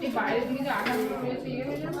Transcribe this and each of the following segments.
এই বাইরের দিকে যে আঘাত করেছে ইয়ে হয়ে যাবে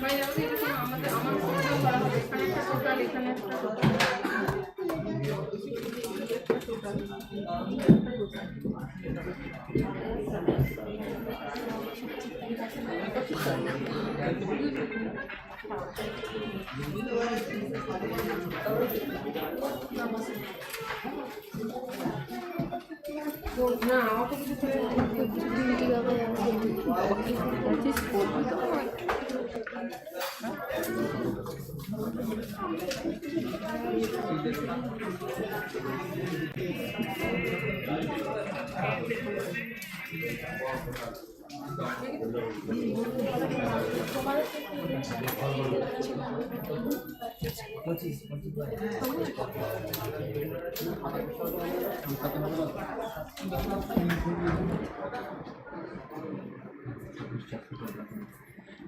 বাইরে যাবে এরকম আমাদের না আমাকে কিছু করে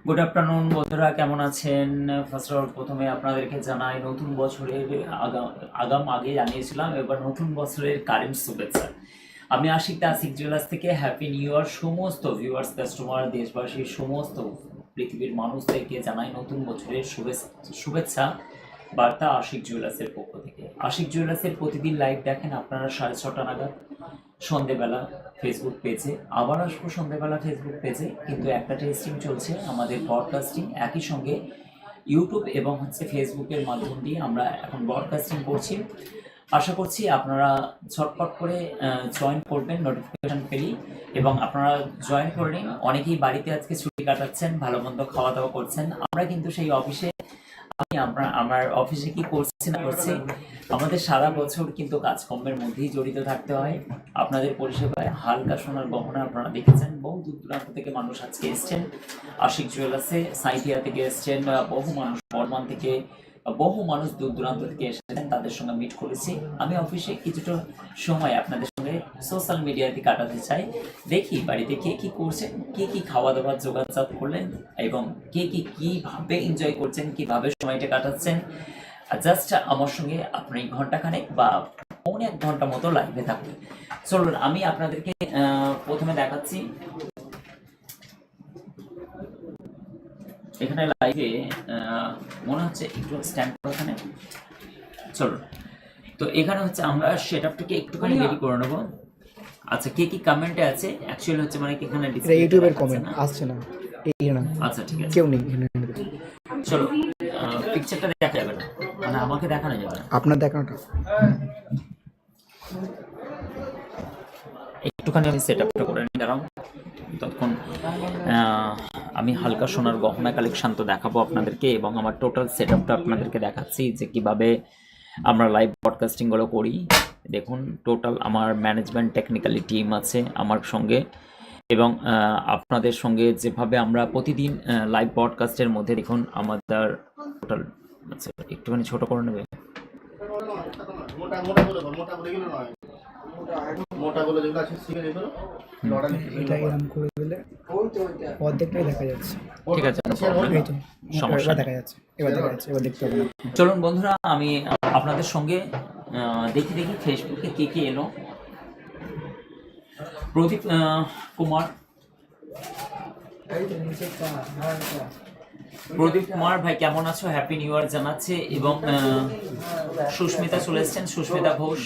গুড আফটারনুন বন্ধুরা, কেমন আছেন? ফার্স্ট অফ অল প্রথমে আপনাদেরকে জানাই, নতুন বছরের আগাম আগাম আগে জানিয়েছিলাম, এবার নতুন বছরের কারেন্ট শুভেচ্ছা। আমি আশিক আশিক জুয়েলার্স থেকে হ্যাপি নিউ ইয়ার সমস্ত ভিউয়ার্স কাস্টমার দেশবাসীর সমস্ত পৃথিবীর মানুষদেরকে জানাই নতুন বছরের শুভেচ্ছা শুভেচ্ছা, বার্তা আশিক জুয়েলার্সের পক্ষ থেকে। আশিক জুয়েলার্সের প্রতিদিন লাইভ দেখেন আপনারা সাড়ে ছটা নাগাদ সন্ধেবেলা ফেসবুক পেজে আবার আসব সন্ধেবেলা ফেসবুক পেজে কিন্তু একটা টেস্টিং চলছে আমাদের ব্রডকাস্টিং একই সঙ্গে ইউটিউব এবং হচ্ছে ফেসবুকের মাধ্যম দিয়ে আমরা এখন ব্রডকাস্টিং করছি। আশা করছি আপনারা ঝটপট করে জয়েন করবেন নোটিফিকেশন পেলেই এবং আপনারা জয়েন করে নিন। অনেকেই বাড়িতে আজকে ছুটি কাটাচ্ছেন, ভালো মন্দ খাওয়া দাওয়া করছেন। আমরা কিন্তু সেই অফিসে আমি আমরা, আমার অফিসে কি করছি না করছি, আমাদের সারা বছর কিন্তু কাজকর্মের মধ্যেই জড়িত থাকতে হয়। আপনাদের পরিষেবায় হালকা সোনার গহনা আপনারা দেখেছেন। বহু দূর দূরান্ত থেকে মানুষ আজকে এসছেন। আশিক জুয়েলার্সে সাইথিয়া থেকে এসছেন বহু মানুষ বর্মান থেকে বহু মানুষ দূর দূরান্ত থেকে এসেছেন, তাদের সঙ্গে মিট করেছি। আমি অফিসে কিছুটা সময় আপনাদের সঙ্গে সোশ্যাল মিডিয়াতে কাটাতে চাই। দেখি বাড়িতে কে কি করছেন কে কি খাওয়া দাওয়ার যোগাযোগ করলেন এবং কে কি কীভাবে এনজয় করছেন, কীভাবে সময়টা কাটাচ্ছেন। জাস্ট আমার সঙ্গে আপনি ঘন্টাখানেক বা পৌনে এক ঘণ্টা মতো লাইভে থাকবে চলুন, আমি আপনাদেরকে প্রথমে দেখাচ্ছি। এখানে লাইভে মনে হচ্ছে একটু স্ট্যান্ড করো এখানে। চলো তো এখানে হচ্ছে আমরা সেট আপটাকে একটুখানি রেডি করে নেব। আচ্ছা কে কি কমেন্টে আছে? অ্যাকচুয়ালি হচ্ছে মানে এখানে এটা ইউটিউবের কমেন্ট। আসছে না। এই না। আচ্ছা ঠিক আছে। কেউ নেই এখানে। চলো পিকচারটা দেখা যাবে না। মানে আমাকে দেখানো যাবে না। আপনার দেখানোটা। একটুখানি আমি সেট আপটা করে নিই দাঁড়াও। তখন আহ, আমি হালকা সোনার গহনা কালেকশন তো দেখাবো আপনাদেরকে এবং আমার টোটাল সেট আপটা আপনাদেরকে দেখাচ্ছি যে কীভাবে আমরা লাইভ ব্রডকাস্টিংগুলো করি দেখুন টোটাল আমার ম্যানেজমেন্ট টেকনিক্যালি টিম আছে আমার সঙ্গে এবং আপনাদের সঙ্গে যেভাবে আমরা প্রতিদিন লাইভ ব্রডকাস্টের মধ্যে দেখুন আমাদের টোটাল আচ্ছা একটুখানি ছোট করে নেবে মোটা মোটা গুলো বল, মোটা গুলো নয় মোটা গুলো যেগুলো আছে শিখে যেগুলো এটা এরকম করে দিলে অর্ধেকটাই দেখা যাচ্ছে। ঠিক আছে no problem. এই তো সমস্যা দেখা যাচ্ছে। এবার দেখা যাচ্ছে এবার দেখতে হবে। চলুন বন্ধুরা আমি আপনাদের সঙ্গে দেখি দেখি ফেসবুকে কে কে এলো। প্রদীপ আহ, কুমার। প্রদীপ কুমার ভাই, কেমন আছো? হ্যাপি নিউ ইয়ার জানাচ্ছে এবং সুস্মিতা চলে এসছেন, সুস্মিতা ঘোষ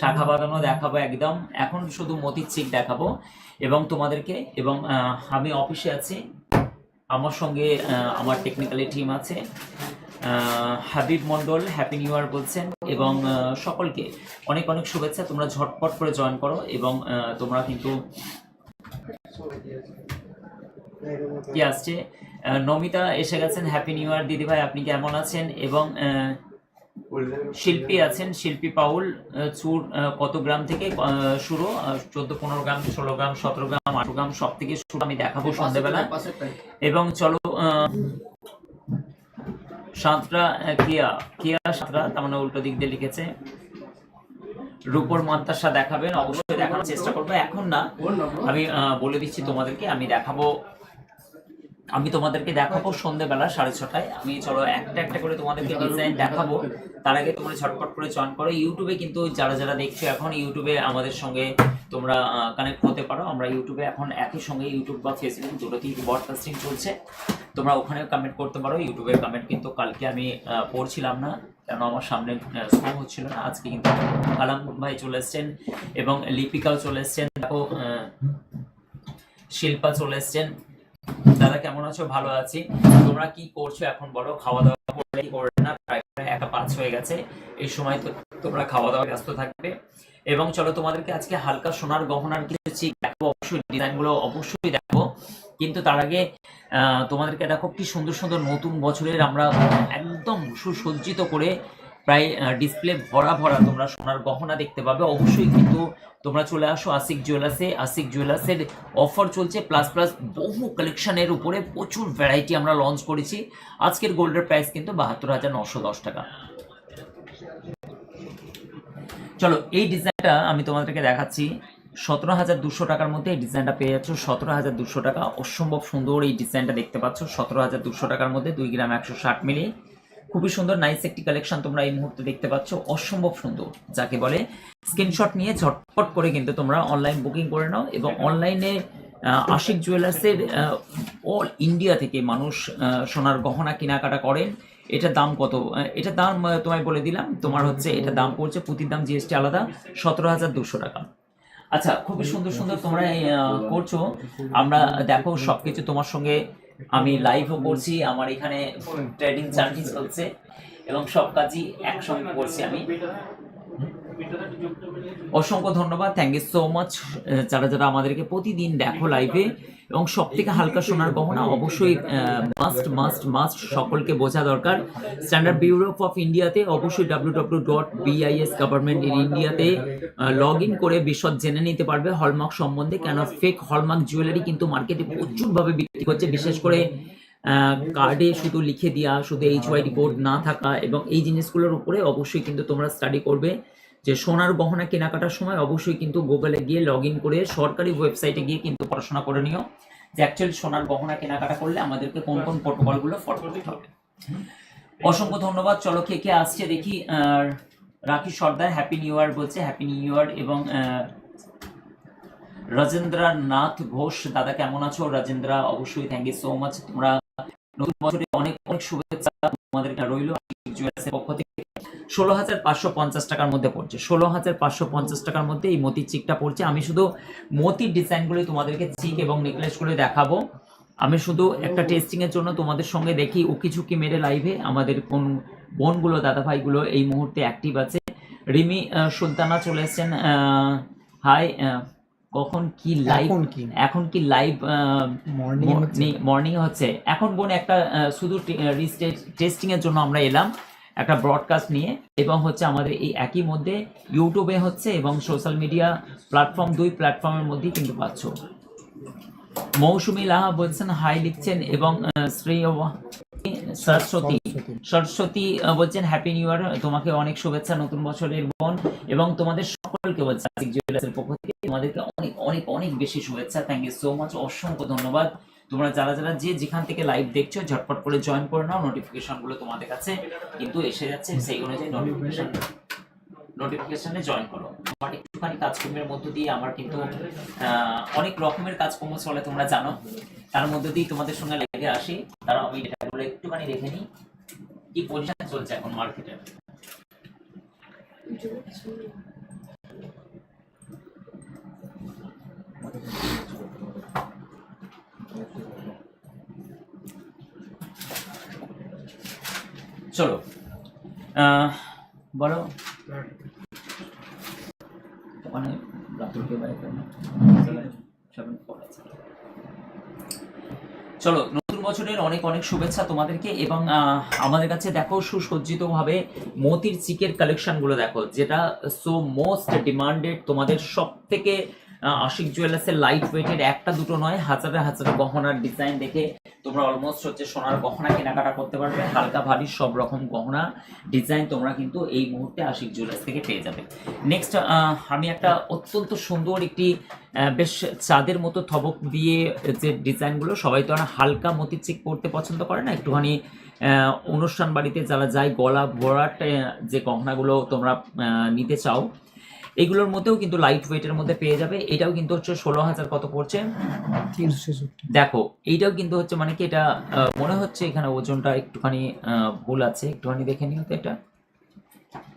শাখা বাঁধানো দেখাবো একদম। এখন শুধু মতির চিক দেখাবো এবং তোমাদেরকে এবং আমি অফিসে আছি। আমার সঙ্গে আমার টেকনিক্যালি টিম আছে। Habib Mondal happy new year বলছেন এবং সকলকে অনেক অনেক শুভেচ্ছা। তোমরা ঝটপট করে জয়েন করো এবং তোমরা কিন্তু কি আসছে? নমিতা এসে গেছেন হ্যাপি নিউ ইয়ার দিদি ভাই আপনি কেমন আছেন? এবং শিল্পী আছেন শিল্পী পাউল চুর কত গ্রাম থেকে শুরু? চোদ্দ পনেরো গ্রাম ষোলো গ্রাম সতেরো গ্রাম আঠারো গ্রাম সব থেকে শুরু আমি দেখাবো সন্ধ্যাবেলা এবং চলো আহ, সাঁতরা কিয়া কিয়া সাঁতরা তার মানে উল্টো দিক দিয়ে লিখেছে। রূপর মাত্রাসা দেখাবেন অবশ্যই দেখানোর চেষ্টা করব। এখন না আমি আহ, বলে দিচ্ছি তোমাদেরকে আমি দেখাবো আমি তোমাদেরকে দেখাবো সন্ধ্যেবেলা সাড়ে ছটায়। আমি চলো একটা একটা করে তোমাদেরকে ডিজাইন দেখাবো। তার আগে তোমরা ঝটপট করে জয়েন করো। ইউটিউবে কিন্তু যারা যারা দেখছ এখন ইউটিউবে আমাদের সঙ্গে তোমরা কানেক্ট হতে পারো। আমরা ইউটিউবে এখন একই সঙ্গে ইউটিউব বা ফেসবুক দুটোতেই ব্রডকাস্টিং চলছে। তোমরা ওখানেও কমেন্ট করতে পারো। ইউটিউবের কমেন্ট কিন্তু কালকে আমি পড়ছিলাম না, কেন আমার সামনে শো হচ্ছিল না। আজকে কিন্তু কালাম ভাই চলে এসছেন এবং লিপিকাও চলে এসছেন। দেখো শিল্পা চলে এসছেন। দাদা, কেমন আছো? ভালো আছি। তোমরা কি করছ এখন বলো? খাওয়া দাওয়া করলে কি করবে না? প্রায় একটা পাঁচ হয়ে গেছে। এই সময় তো তোমরা খাওয়া দাওয়া ব্যস্ত থাকবে। এবং চলো, তোমাদেরকে আজকে হালকা সোনার গহনার কিছু চিক দেখো অবশ্যই ডিজাইনগুলো অবশ্যই দেখো কিন্তু তার আগে তোমাদেরকে দেখো কি সুন্দর সুন্দর নতুন বছরের আমরা একদম সুসজ্জিত করে প্রায় ডিসপ্লে ভরা ভরা তোমরা সোনার গহনা দেখতে পাবে। অবশ্যই কিন্তু তোমরা চলে আসো আশিক জুয়েলার্সে আশিক জুয়েলার্সের অফার চলছে প্লাস প্লাস বহু কালেকশনের উপরে প্রচুর ভ্যারাইটি আমরা লঞ্চ করেছি। আজকের গোল্ডের প্রাইস কিন্তু বাহাত্তর হাজার নশো দশ টাকা। চলো, এই ডিজাইনটা আমি তোমাদেরকে দেখাচ্ছি। সতেরো হাজার দুশো টাকার মধ্যে এই ডিজাইনটা পেয়ে যাচ্ছ। সতেরো হাজার দুশো টাকা, অসম্ভব সুন্দর এই ডিজাইনটা দেখতে পাচ্ছ। সতেরো হাজার দুশো টাকার মধ্যে দুই গ্রাম একশো ষাট মিলি। খুবই সুন্দর নাইস একটি কালেকশন তোমরা এই মুহূর্তে দেখতে পাচ্ছ। অসম্ভব সুন্দর, যাকে বলে স্ক্রিনশট নিয়ে ঝটপট করে কিন্তু তোমরা অনলাইন বুকিং করে নাও এবং অনলাইনে আশিক জুয়েলার্সের অল ইন্ডিয়া থেকে মানুষ সোনার গহনা কেনাকাটা করেন। এটার দাম কত? এটার দাম তোমায় বলে দিলাম, তোমার হচ্ছে এটা দাম পড়ছে, পুঁতির দাম জিএসটি আলাদা, সতেরো হাজার দুশো টাকা। আচ্ছা খুবই সুন্দর সুন্দর তোমরা করছ। আমরা দেখো সবকিছু তোমার সঙ্গে আমি লাইভও করছি আমার এখানে ট্রেডিং সার্ভিস চলছে এবং সব কাজই একসঙ্গে করছি আমি। অসংখ্য ধন্যবাদ থ্যাংক ইউ সো মাচ যারা যারা আমাদেরকে প্রতিদিন দেখো লাইভে এবং সব থেকে হালকা সোনার গহনা অবশ্যই মাস্ট মাস্ট মাস্ট সকলকে বোঝা দরকার। স্ট্যান্ডার্ড ব্যুরো অফ ইন্ডিয়াতে অবশ্যই W W dot BIS government in ইন্ডিয়াতে লগ ইন করে বিশদ জেনে নিতে পারবে হলমার্ক সম্বন্ধে কেন ফেক হলমার্ক জুয়েলারি কিন্তু মার্কেটে প্রচুরভাবে বিক্রি হচ্ছে। বিশেষ করে কার্ডে শুধু লিখে দেওয়া শুধু এইচ ওয়াই রিপোর্ট না থাকা এবং এই জিনিসগুলোর উপরে অবশ্যই কিন্তু তোমরা স্টাডি করবে। যে সোনার গহনা কেনাকাটার সময় অবশ্যই কিন্তু গুগলে গিয়ে লগ করে সরকারি ওয়েবসাইটে গিয়ে কিন্তু পড়াশোনা করে নিও। যে অ্যাকচুয়ালি সোনার গহনা কেনাকাটা করলে আমাদেরকে কোন কোন প্রোটোকলগুলো ফলো করতে হবে। অসংখ্য ধন্যবাদ। চলো কে কে আসছে দেখি। রাখি সর্দার হ্যাপি নিউ ইয়ার বলছে। হ্যাপি নিউ ইয়ার এবং রাজেন্দ্রনাথ ঘোষ। দাদা, কেমন আছো? রাজেন্দ্রা, অবশ্যই থ্যাংক ইউ সো মাচ তোমরা নতুন বছরে অনেক অনেক শুভেচ্ছা তোমাদের রইল। জুয়েলার্সের পক্ষ থেকে ষোলো হাজার পাঁচশো পঞ্চাশ টাকার মধ্যে পড়ছে। ষোলো হাজার পাঁচশো পঞ্চাশ টাকার মধ্যে এই মতির চিকটা পড়ছে। আমি শুধু মতির ডিজাইনগুলো তোমাদেরকে চিক এবং নেকলেসগুলো দেখাবো। আমি শুধু একটা টেস্টিং এর জন্য তোমাদের সঙ্গে দেখি উকি ঝুঁকি মেরে লাইভে আমাদের কোন বোনগুলো দাদা ভাইগুলো এই মুহূর্তে অ্যাক্টিভ আছে। রিমি সুলতানা চলে এসেছেন হাই কখন কি লাইভ এখন কি? এখন কি লাইভ মর্নিং মর্নিং হচ্ছে। এখন বোন একটা শুধু টেস্টিং এর জন্য আমরা এলাম। একটা ব্রডকাস্ট নিয়ে এবং হচ্ছে আমাদের এই একই মধ্যে ইউটিউবে হচ্ছে এবং সোশ্যাল মিডিয়া প্ল্যাটফর্ম দুই প্ল্যাটফর্মের মধ্যেই কিন্তু পাচ্ছ। মৌসুমী লাহা বলছেন হাই লিখছেন এবং শ্রী সরস্বতী। সরস্বতী। বলছেন হ্যাপি নিউ ইয়ার তোমাকে অনেক শুভেচ্ছা নতুন বছরের বোন এবং তোমাদের সকলকে বলছে জুয়েলার্সের পক্ষ থেকে তোমাদেরকে অনেক অনেক অনেক বেশি শুভেচ্ছা। থ্যাংক ইউ সো মাচ অসংখ্য ধন্যবাদ। তোমরা যারা যারা যে যেখান থেকে লাইভ দেখছ, ঝটপট করে জয়েন করে নাও। নোটিফিকেশনগুলো তোমাদের কাছে কিন্তু এসে যাচ্ছে, সেই অনুযায়ী নোটিফিকেশন নোটিফিকেশনে জয়েন করো। আমার একটুখানি কাজকর্মের মধ্য দিয়ে আমার কিন্তু অনেক রকমের কাজকর্ম চলে তোমরা জানো। তার মধ্যে দিয়ে তোমাদের সঙ্গে লাইভে আসি। তারা আমি ডেটাগুলো একটুখানি দেখে নিই, কি পজিশন চলছে এখন মার্কেটে চলো বলো আছে। চলো নতুন বছরের অনেক অনেক শুভেচ্ছা তোমাদেরকে এবং আমাদের কাছে দেখো সুসজ্জিত ভাবে মতির চিকের কালেকশনগুলো দেখো, যেটা সো মোস্ট ডিমান্ডেড তোমাদের সব থেকে আশিক জুয়েলার্সের লাইট ওয়েটের একটা দুটো নয়, হাজারে হাজারে গহনার ডিজাইন দেখে তোমরা অলমোস্ট হচ্ছে সোনার গহনা কেনাকাটা করতে পারবে, হালকা ভারী সব রকম গহনা ডিজাইন তোমরা কিন্তু এই মুহূর্তে আশিক জুয়েলার্স থেকে পেয়ে যাবে। নেক্সট আমি একটা অত্যন্ত সুন্দর একটি বেশ চাঁদের মতো থবক দিয়ে যে ডিজাইনগুলো সবাই তো হালকা মতির চিক পরতে পছন্দ করে না, একটুখানি অনুষ্ঠান বাড়িতে যারা যায় গলা ভরাট যে গহনাগুলো তোমরা নিতে চাও এগুলোর মধ্যেও কিন্তু লাইট ওয়েটের মধ্যে পেয়ে যাবে। এটাও কিন্তু হচ্ছে ষোলো হাজার কত পড়ছে? দেখো এইটাও কিন্তু হচ্ছে মানে কি এটা মনে হচ্ছে এখানে ওজনটা একটুখানি ভুল আছে। একটুখানি দেখে নিও তো এটা।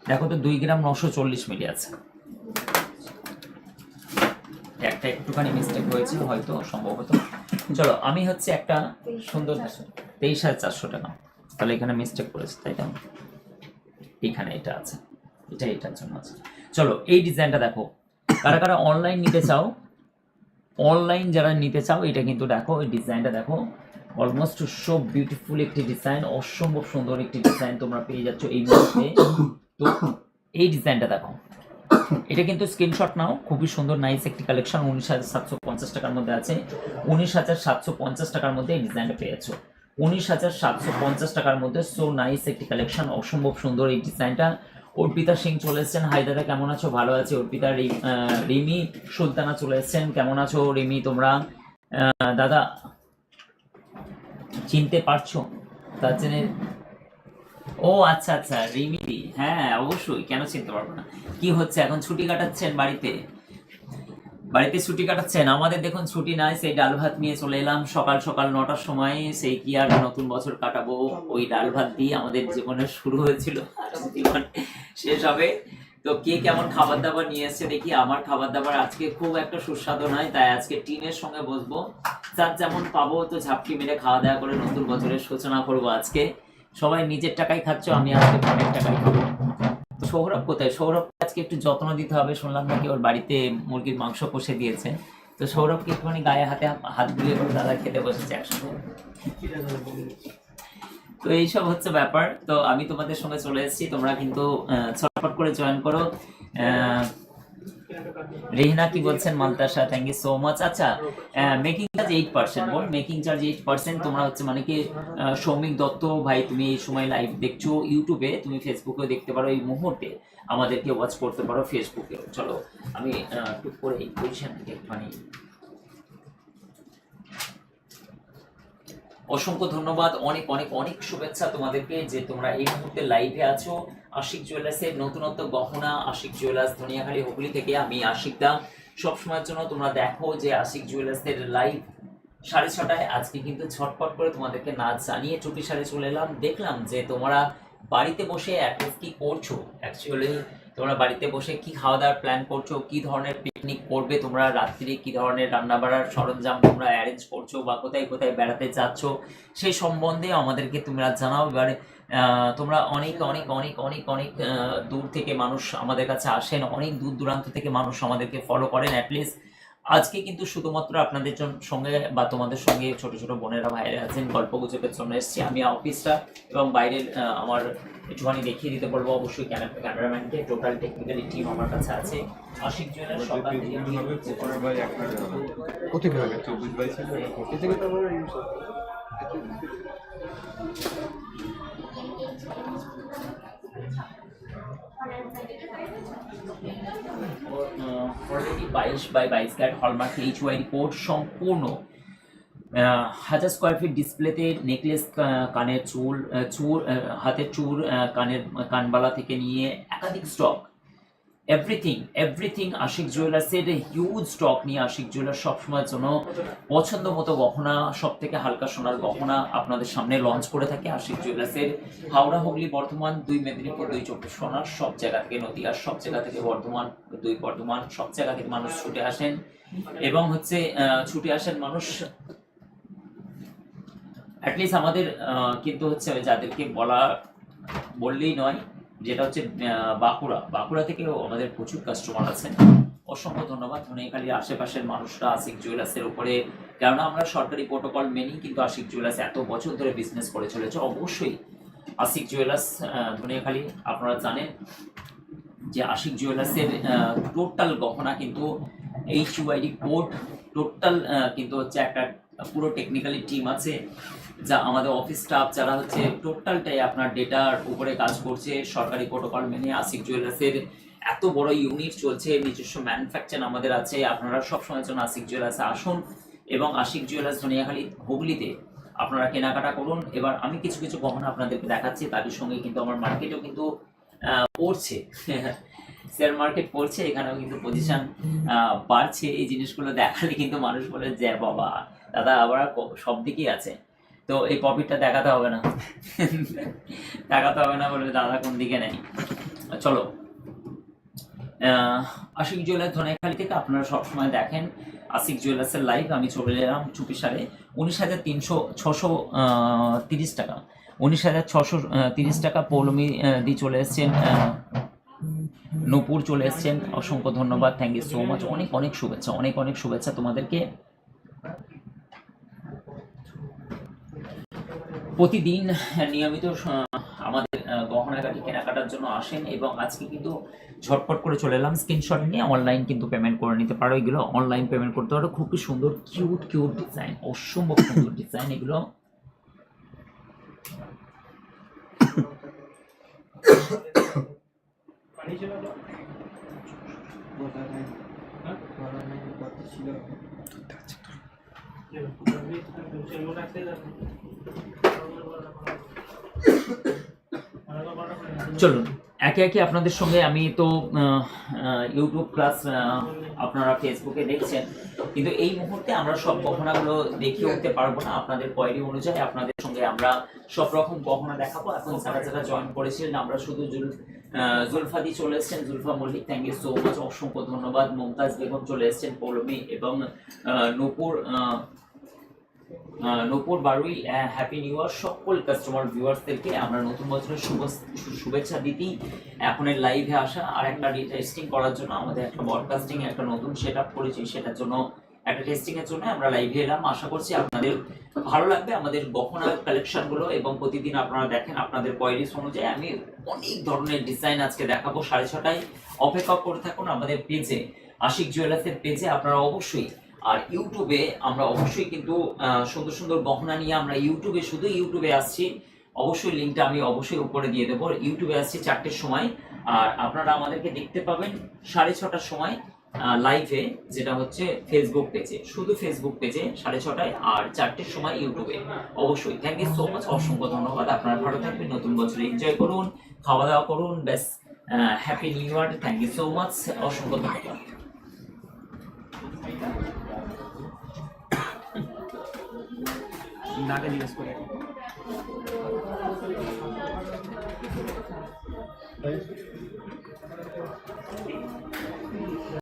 দেখো তো দুই গ্রাম নশো চল্লিশ মিলি আছে। একটা একটুখানি মিস্টেক হয়েছে হয়তো সম্ভবত। চলো আমি হচ্ছে একটা সুন্দর তেইশ হাজার চারশো টাকা। তাহলে এখানে মিস্টেক করেছে তাই তো? এখানে এটা আছে। এটা এটার জন্য আছে। চলো, এই ডিজাইনটা দেখো। কারা কারা অনলাইন নিতে চাও অনলাইন যারা নিতে চাও, এটা কিন্তু দেখো, এই ডিজাইনটা দেখো। অলমোস্ট সো বিউটিফুল একটি ডিজাইন অসম্ভব সুন্দর একটি ডিজাইন তোমরা পেয়ে যাচ্ছ এই মুহূর্তে। তো এই ডিজাইনটা দেখো। এটা কিন্তু স্ক্রিনশট নাও, খুবই সুন্দর নাইস একটি কালেকশন উনিশ হাজার সাতশো পঞ্চাশ টাকার মধ্যে আছে। উনিশ হাজার সাতশো পঞ্চাশ টাকার মধ্যে এই ডিজাইনটা পেয়েছ। উনিশ হাজার সাতশো পঞ্চাশ টাকার মধ্যে সো নাইস একটি কালেকশন অসম্ভব সুন্দর এই ডিজাইনটা অর্পিতা সিং চলে এসেছেন। হাই দাদা, কেমন আছো? ভালো আছে। অর্পিতা রিমি সুলতানা চলে এসেছেন। কেমন আছো রিমি তোমরা? দাদা, চিনতে পারছ? তার জন্য ও আচ্ছা আচ্ছা রিমি। হ্যাঁ অবশ্যই। কেন চিনতে পারব না? কি হচ্ছে? এখন ছুটি কাটাচ্ছেন বাড়িতে? বাড়িতে ছুটি কাটাচ্ছেন? আমাদের দেখুন, ছুটি নাই, সেই ডাল ভাত নিয়ে চলে এলাম। সকাল সকাল নটার সময় সেই কি আর নতুন বছর কাটাবো? ওই ডাল ভাত দিয়ে আমাদের জীবনের শুরু হয়েছিল। জীবন শেষ হবে। তো কে কেমন খাবার দাবার নিয়ে এসছে দেখি। আমার খাবার দাবার আজকে খুব একটা সুস্বাদু নয়, তাই আজকে টিমের সঙ্গে বসবো। যার যেমন পাবো, তো ঝাপটি মেরে খাওয়া দাওয়া করে নতুন বছরের সূচনা করব আজকে। সবাই নিজের টাকায় খাচ্ছ, আমি আজকে পরের টাকায় খাব। সৌরভ কোথায়? সৌরভ আজকে একটু যত্ন দিতে হবে। শুনলাম নাকি ওর বাড়িতে মুরগির মাংস কষে দিয়েছে। তো সৌরভকে একটুখানি গায়ে হাতে হাত বুলিয়ে করে দাদা, খেতে বসেছে একসাথে। তো এইসব হচ্ছে ব্যাপার। তো আমি তোমাদের সঙ্গে চলে এসেছি। তোমরা কিন্তু ছটফট করে জয়েন করো। রেহনা কি বলছেন? মালতাসা থ্যাংক ইউ সো মাচ আচ্ছা মেকিং চার্জ এইট পার্সেন্ট বল মেকিং চার্জ এইট পার্সেন্ট তোমরা হচ্ছে মানে কি সৌমিক দত্ত, ভাই, তুমি এই সময় লাইভ দেখছ ইউটিউবে তুমি ফেসবুকেও দেখতে পারো এই মুহূর্তে। আমাদেরকে ওয়াচ করতে পারো ফেসবুকেও চলো, আমি টুক করে এই পজিশন একটুখানি অসংখ্য ধন্যবাদ। অনেক অনেক অনেক শুভেচ্ছা তোমাদেরকে যে তোমরা এই মুহূর্তে লাইভে আছো। আশিক জুয়েলার্সের নতুনত্ব গহনা, আশিক জুয়েলার্স ধনিয়াখালী হুগলি থেকে আমি আশিক দা। সবসময়ের জন্য তোমরা দেখো যে আশিক জুয়েলার্সের লাইভ সাড়ে ছটায়। আজকে কিন্তু ছটপট করে তোমাদেরকে নাচ জানিয়ে চুপি সারে চলে এলাম। দেখলাম যে তোমরা বাড়িতে বসে অ্যাটলিস্ট কি করছ? অ্যাকচুয়ালি তোমরা বাড়িতে বসে কি খাওয়া দাওয়ার প্ল্যান করছ? কি ধরনের পিকনিক করবে তোমরা? রাত্রি কি ধরনের রান্না বাড়ার সরঞ্জাম তোমরা অ্যারেঞ্জ করছ বা কোথায় কোথায় বেড়াতে যাচ্ছ? সেই সম্বন্ধে আমাদেরকে তোমরা জানাও। এবারে তোমরা অনেক অনেক অনেক অনেক অনেক দূর থেকে মানুষ আমাদের কাছে আসেন। অনেক দূর দূরান্ত থেকে মানুষ আমাদেরকে ফলো করেন। অ্যাটলিস্ট আজকে কিন্তু শুধুমাত্র আপনাদের জন- সঙ্গে বা তোমাদের সঙ্গে ছোট ছোট বোনেরা ভাইরা আছেন গল্প গুজবের জন্য এসেছি। আমি অফিসটা এবং বাইরের আমার একটুখানি দেখিয়ে দিতে বলব। অবশ্যই ক্যামেরা ক্যামেরাম্যানকে টোটাল টেকনিক্যালি টিম আমার কাছে আছে। আশিক জুয়েলার সকাল থেকে চব্বিশ বাইশ অলরেডি বাইশ বাই বাইশ carat hallmark H Y report সম্পূর্ণ হাজার স্কোয়ার ফিট ডিসপ্লেতে নেকলেস কানের চুল চুর হাতের চুর কানের, কানবালা থেকে নিয়ে একাধিক স্টক এভরিথিং এভরিথিং আশিক জুয়েলার্সের হিউজ স্টক নিয়ে আশিক জুয়েলার্স সবসময়ের জন্য পছন্দ মতো গহনা সব থেকে হালকা সোনার গহনা আপনাদের সামনে লঞ্চ করে থাকে আশিক জুয়েলার্সের হাওড়া, হুগলি, বর্ধমান, দুই মেদিনীপুর, দুই চব্বিশ সোনার সব জায়গা থেকে নদীয়ার সব জায়গা থেকে বর্ধমান, দুই বর্ধমান, সব জায়গা থেকে মানুষ ছুটে আসেন। এবং হচ্ছে ছুটে আসেন মানুষ অ্যাটলিস্ট আমাদের কিন্তু হচ্ছে যাদেরকে বলা বললেই নয় যেটা হচ্ছে বাঁকুড়া। বাঁকুড়া থেকেও আমাদের প্রচুর কাস্টমার আছেন অসংখ্য ধন্যবাদ। ধনেখালির আশেপাশের মানুষরা, আশিক জুয়েলার্সের উপরে। কেননা আমরা সরকারি প্রোটোকল মেনেই কিন্তু আশিক জুয়েলার্স এত বছর ধরে বিজনেস করে চলেছে। অবশ্যই আশিক জুয়েলার্স ধনিয়াখালী আপনারা জানেন যে আশিক জুয়েলার্সের টোটাল গহনা কিন্তু এইচ ইউআইডি কোড টোটাল কিন্তু হচ্ছে একটা পুরো টেকনিক্যালি টিম আছে। যা আমাদের অফিস স্টাফ যারা হচ্ছে টোটালটাই আপনার ডেটার উপরে কাজ করছে, সরকারি প্রোটোকল মেনে আশিক জুয়েলার্সের এত বড় ইউনিট চলছে, নিজস্ব ম্যানুফ্যাকচার আমাদের আছে, আপনারা সবসময়ের জন্য আশিক জুয়েলার্সে আসুন এবং আশিক জুয়েলার্স ধনিয়াখালী হুগলিতে আপনারা কেনাকাটা করুন। এবার আমি কিছু কিছু গহনা আপনাদেরকে দেখাচ্ছি তাদের সঙ্গে কিন্তু আমার মার্কেটেও কিন্তু পড়ছে। শেয়ার মার্কেট পড়ছে, এখানেও কিন্তু পজিশন বাড়ছে। এই জিনিসগুলো দেখালে কিন্তু মানুষ বলে যে বাবা, দাদা, আবার সব দিকেই আছে। তো এই প্রফিটটা দেখাতে হবে না। দেখাতে হবে না বলবে দাদা কোন দিকে নেই। চলো। আশিক জুয়েলার্স ধনেখালি থেকে আপনারা সবসময় দেখেন। আশিক জুয়েলার্সের লাইভ আমি চলে এলাম চুপিসারে। উনিশ হাজার তিনশো, ছশো তিরিশ টাকা। উনিশ হাজার ছশো তিরিশ টাকা পৌলমি দিয়ে চলে এসছেন নূপুর চলে এসছেন। অসংখ্য ধন্যবাদ। থ্যাংক ইউ সো মাচ অনেক অনেক শুভেচ্ছা, অনেক অনেক শুভেচ্ছা তোমাদেরকে। প্রতিদিন নিয়মিত আমাদের গহনাগাটি কেনাকাটার জন্য আসেন এবং আজকে কিন্তু ঝটপট করে চলে এলাম স্ক্রিনশট নিয়ে। অনলাইন কিন্তু পেমেন্ট করে নিতে পারো। এগুলো অনলাইন পেমেন্ট করতে পারো। খুবই সুন্দর কিউট কিউট ডিজাইন অসম্ভব সুন্দর ডিজাইন এগুলো। চলুন একে একে আপনাদের সঙ্গে আমি তো ইউটিউব প্লাস আপনারা ফেসবুকে দেখছেন। কিন্তু এই মুহূর্তে আমরা সব গহনাগুলো দেখিয়ে উঠতে পারব না। আপনাদের কোয়ারি অনুযায়ী আপনাদের সঙ্গে আমরা সব রকম গহনা দেখাবো। এখন যারা যারা জয়েন করেছিলেন আমরা শুধু জুল আহ, জুলফাদি চলে এসেছেন Zulfa Mallick thank you so much অসংখ্য ধন্যবাদ। মমতাজ বেগম চলে এসেছেন পৌলমী এবং Nupur Nupur, Barui happy new year সকল কাস্টমার ভিউয়ার্সদেরকে আমরা নতুন বছরের শুভ শুভেচ্ছা দিতেই এখন এর লাইভে আসা আর একটা টেস্টিং করার জন্য আমাদের একটা ব্রডকাস্টিং একটা নতুন সেট আপ করেছি, সেটার জন্য একটা টেস্টিং এর জন্য আমরা লাইভে এলাম। আশা করছি আপনাদের ভালো লাগবে। আমাদের গহনা কালেকশনগুলো এবং প্রতিদিন আপনারা দেখেন আপনাদের কোয়ারিজ অনুযায়ী আমি অনেক ধরনের ডিজাইন আজকে দেখাবো। সাড়ে ছটায় অপেক্ষা করে থাকুন আমাদের পেজে আশিক জুয়েলার্সের পেজে আপনারা অবশ্যই আর ইউটিউবে আমরা অবশ্যই কিন্তু সুন্দর সুন্দর গহনা নিয়ে আমরা ইউটিউবে শুধু ইউটিউবে আসছি। অবশ্যই লিঙ্কটা আমি অবশ্যই উপরে দিয়ে দেবো। ইউটিউবে আসছি চারটের সময়। আর আপনারা আমাদেরকে দেখতে পাবেন সাড়ে ছটার সময় লাইভে যেটা হচ্ছে ফেসবুক পেজে শুধু ফেসবুক পেজে সাড়ে ছটায় আর চারটের সময় ইউটিউবে অবশ্যই। থ্যাংক ইউ সো মাচ অসংখ্য ধন্যবাদ। আপনারা ভালো থাকবেন, নতুন বছরে এনজয় করুন খাওয়া দাওয়া করুন, ব্যাস happy new year thank you so much অসংখ্য ধন্যবাদ। নাকে জিজ্ঞেস করে Right?